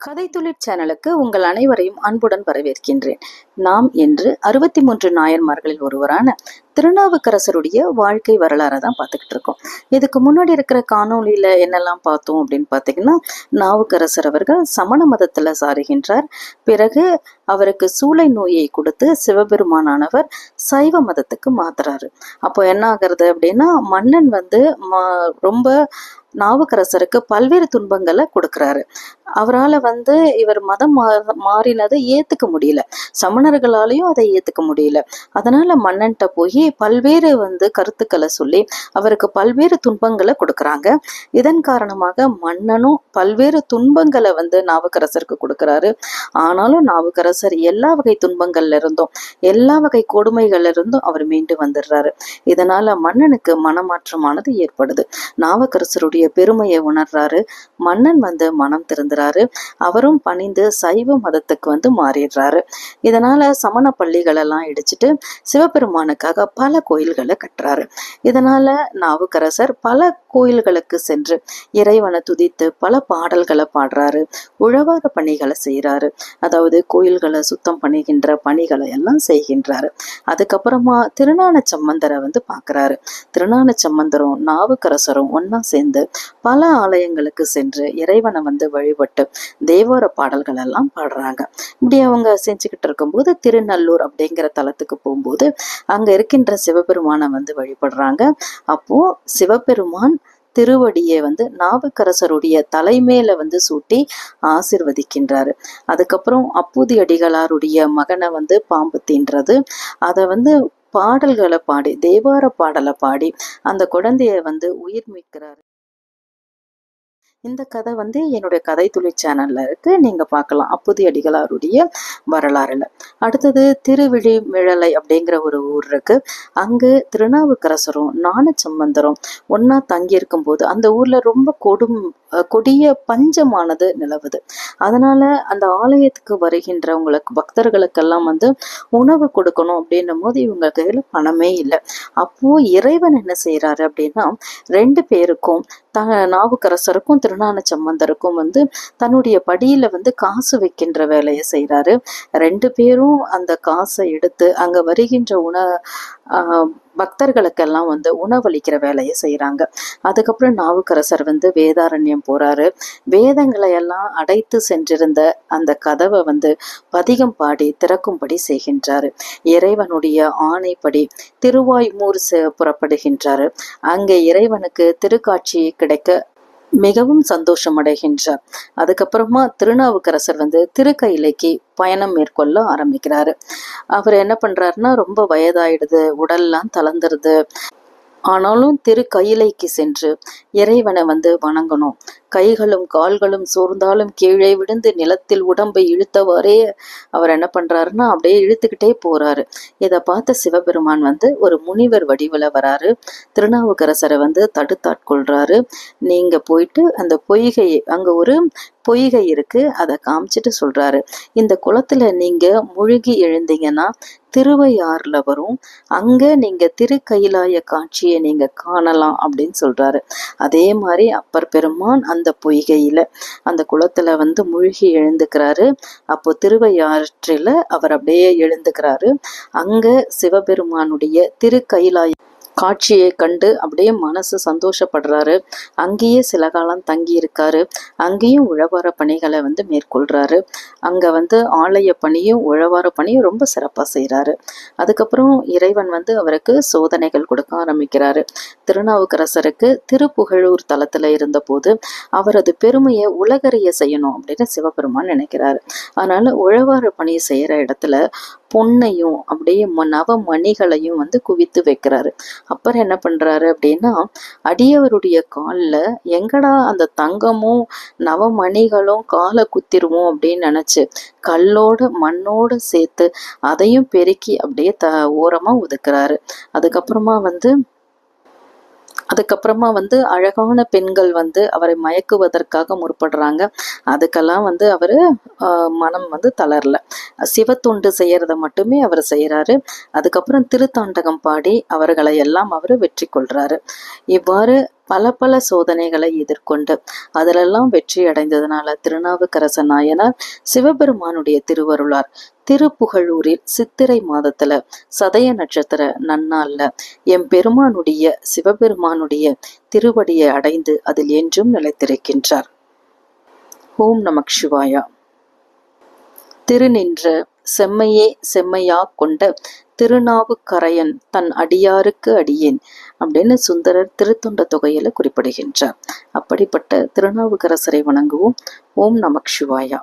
கதை துளிர் சேனலுக்கு உங்கள் அனைவரையும் அன்புடன் வரவேற்கின்றேன். நாம் என்று அறுபத்தி மூன்று நாயன்மார்களில் ஒருவரான திருநாவுக்கரசருடைய வாழ்க்கை வரலாறை தான் பார்த்துக்கிட்டு இருக்கோம். இதுக்கு முன்னாடி இருக்கிற காணொளியில என்னெல்லாம் பார்த்தோம் அப்படின்னு பார்த்தீங்கன்னா நாவுக்கரசர் அவர்கள் சமண மதத்தில் சாருகின்றார். பிறகு அவருக்கு சூளை நோயை கொடுத்து சிவபெருமானானவர் சைவ மதத்துக்கு மாத்துறாரு. அப்போ என்ன ஆகுறது அப்படின்னா மன்னன் வந்து ரொம்ப நாவுக்கரசருக்கு பல்வேறு துன்பங்களை கொடுக்குறாரு. அவரால் வந்து இவர் மதம் மா- மாறினதை ஏத்துக்க முடியல. சமணர்களாலையும் அதை ஏத்துக்க முடியல. அதனால மன்னன்ட்ட போய் பல்வேறு வந்து கருத்துக்களை சொல்லி அவருக்கு பல்வேறு துன்பங்களை கொடுக்கறாங்க. இதன் காரணமாக மன்னனும் பல்வேறு துன்பங்களை வந்து நாவுக்கரசருக்கு கொடுக்குறாரு. ஆனாலும் நாவுக்கரசர் எல்லா வகை துன்பங்கள்ல இருந்தும் எல்லா வகை கொடுமைகள்ல இருந்தும் அவர் மீண்டு வந்துடுறாரு. இதனால மன்னனுக்கு மனமாற்றமானது ஏற்படுது. நாவுக்கரசருடைய பெருமையை உணர்றாரு. மன்னன் வந்து மனம் திருந்துறாரு. அவரும் பணிந்து சைவ மதத்துக்கு வந்து மாறிடுறாரு. இதனால சமண பள்ளிகள் எல்லாம் இடிச்சிட்டு சிவபெருமானுக்காக பல கோயில்களை கட்டுறாரு. இதனால நாவுக்கரசர் பல கோயில்களுக்கு சென்று இறைவனை துதித்து பல பாடல்களை பாடுறாரு. உழவார பணிகளை செய்றாரு. அதாவது கோயில்களை சுத்தம் பண்ணுகின்ற பணிகளை எல்லாம் செய்கின்றாரு. அதுக்கப்புறமா திருநான சம்பந்தரை வந்து பார்க்கறாரு. திருநான சம்பந்தரும் நாவுக்கரசரும் ஒன்றா சேர்ந்து பல ஆலயங்களுக்கு சென்று இறைவனை வந்து வழிபட்டு தேவார பாடல்கள் எல்லாம் பாடுறாங்க. இப்படி அவங்க செஞ்சுக்கிட்டு இருக்கும்போது திருநல்லூர் அப்படிங்கிற தலத்துக்கு போகும்போது அங்க இருக்கின்ற சிவபெருமானை வந்து வழிபடுறாங்க. அப்போ சிவபெருமான் திருவடியை வந்து நாவுக்கரசருடைய தலைமையில வந்து சூட்டி ஆசிர்வதிக்கின்றாரு. அதுக்கப்புறம் அப்பூதி அடிகளாருடைய மகனை வந்து பாம்பு தீன்றது. அதை வந்து பாடல்களை பாடி தேவார பாடலை பாடி அந்த குழந்தைய வந்து உயிர் மீட்கிறாரு. இந்த கதை வந்து என்னுடைய கதை துளி சேனலில் இருக்கு. நீங்க பார்க்கலாம். அப்புதி அடிகளாருடைய வரலாறுல. அடுத்தது திருவிழிமிழலை அப்படிங்கிற ஒரு ஊர் இருக்கு. அங்கு திருநாவுக்கரசரும் நாணச்சம்பந்தரும் ஒன்னா தங்கி இருக்கும்போது அந்த ஊர்ல ரொம்ப கொடும் கொடிய பஞ்சமானது நிலவுது. அதனால அந்த ஆலயத்துக்கு வருகின்றவங்களுக்கு பக்தர்களுக்கெல்லாம் வந்து உணவு கொடுக்கணும் அப்படின்னும் போது இவங்க கையில பணமே இல்லை. அப்போ இறைவன் என்ன செய்யறாரு அப்படின்னா ரெண்டு பேருக்கும் த நாவுக்கரசருக்கும் திருநான சம்பந்தருக்கும் வந்து தன்னுடைய படியில வந்து காசு வைக்கின்ற வேலையை செய்றாரு. ரெண்டு பேரும் அந்த காசை எடுத்து அங்க வருகின்ற உண பக்தர்களுக்கெல்லாம் வந்து உணவளிக்கிற வேலையை செய்கிறாங்க அதுக்கப்புறம் நாவுக்கரசர் வந்து வேதாரண்யம் போறாரு. வேதங்களை எல்லாம் அடைத்து சென்றிருந்த அந்த கதவை வந்து பதிகம் பாடி திறக்கும்படி செய்கின்றாரு. இறைவனுடைய ஆணைப்படி திருவாய்மூர் செ- புறப்படுகின்றாரு. அங்கே இறைவனுக்கு திருக்காட்சி கிடைக்க மிகவும் சந்தோஷம் அடைகின்றார். அதுக்கப்புறமா திருநாவுக்கரசர் வந்து திருக்கையிலைக்கு பயணம் மேற்கொள்ள ஆரம்பிக்கிறாரு. அவர் என்ன பண்றாருன்னா ரொம்ப வயதாயிடுது உடல்லாம் தளர்ந்துருது. ஆனாலும் திரு கையிலைக்கு சென்று இறைவனை வந்து வணங்கணும். கைகளும் கால்களும் சோர்ந்தாலும் கீழே விழுந்து நிலத்தில் உடம்பை இழுத்தவாறே அவர் என்ன பண்றாருன்னா அப்படியே இழுத்துக்கிட்டே போறாரு. இதை பார்த்த சிவபெருமான் வந்து ஒரு முனிவர் வடிவில் வராரு. திருநாவுக்கரசரை வந்து தடுத்தாட்கொள்றாரு. நீங்க போயிட்டு அந்த பொய்கை அங்க ஒரு பொய்கை இருக்கு அதை காமிச்சிட்டு சொல்றாரு. இந்த குளத்துல நீங்க முழுகி எழுந்தீங்கன்னா திருவையாறுல வரும். அங்க நீங்க திருக்கைலாய காட்சியை நீங்க காணலாம் அப்படின்னு சொல்றாரு. அதே மாதிரி அப்பர் பெருமான் அந்த அந்த பொய்கையில் அந்த குளத்தில் வந்து மூழ்கி எழுந்துக்கிறாரு. அப்போ திருவையாற்றில் அவர் அப்படியே எழுந்துக்கிறாரு. அங்கே சிவபெருமானுடைய திருக்கைலாய காட்சியை கண்டு அப்படியே மனசு சந்தோஷப்படுறாரு. அங்கேயே சில காலம் தங்கி இருக்காரு அங்கேயும் உழவார பணிகளை வந்து மேற்கொள்றாரு. அங்கே வந்து ஆலய பணியும் உழவார பணியும் ரொம்ப சிறப்பாக செய்கிறாரு அதுக்கப்புறம் இறைவன் வந்து அவருக்கு சோதனைகள் கொடுக்க ஆரம்பிக்கிறாரு. திருநாவுக்கரசருக்கு திருப்புகழூர் தலத்துல இருந்தபோது அவரது பெருமையை உலகறிய செய்யணும் அப்படின்னு சிவபெருமான் நினைக்கிறாரு. அதனால உழவார பணி செய்யற இடத்துல பொண்ணையும் அப்படியே நவமணிகளையும் நவ மணிகளையும் வந்து குவித்து வைக்கிறாரு. அப்புறம் என்ன பண்றாரு அப்படின்னா அடியவருடைய காலில் எங்கடா அந்த தங்கமும் நவமணிகளும் காலை குத்திருவோம் அப்படின்னு நினைச்சு கல்லோட மண்ணோட சேர்த்து அதையும் பெருக்கி அப்படியே த ஓரமா ஒதுக்குறாரு. அதுக்கப்புறமா வந்து அதுக்கப்புறமா வந்து அழகான பெண்கள் வந்து அவரை மயக்குவதற்காக முற்படுறாங்க. அதுக்கெல்லாம் வந்து அவர் மனம் வந்து தளரல. சிவத்தொண்டு செய்யறத மட்டுமே அவர் செய்கிறாரு அதுக்கப்புறம் திருத்தாண்டகம் பாடி அவர்களை எல்லாம் அவர் வெற்றி கொள்றாரு. இவ்வாறு பல பல சோதனைகளை எதிர்கொண்டு அதிலெல்லாம் வெற்றி அடைந்ததுனால திருநாவுக்கரச நாயனார் சிவபெருமானுடைய திருவருளார். திருப்புகழூரில் சித்திரை மாதத்துல சதய நட்சத்திர நன்னாள்ல எம் பெருமானுடைய சிவபெருமானுடைய திருவடியை அடைந்து அதில் என்றும் நிலைத்திருக்கின்றார். ஓம் நமக் சிவாயா. திருநின்ற செம்மையே செம்மையா கொண்ட திருநாவுக்கரையன் தன் அடியாருக்கு அடியேன் அப்படின்னு சுந்தரர் திருத்தொண்ட தொகையில குறிப்பிடுகின்றார். அப்படிப்பட்ட திருநாவுக்கரசரை வணங்குவோம். ஓம் நமக் சிவாயா.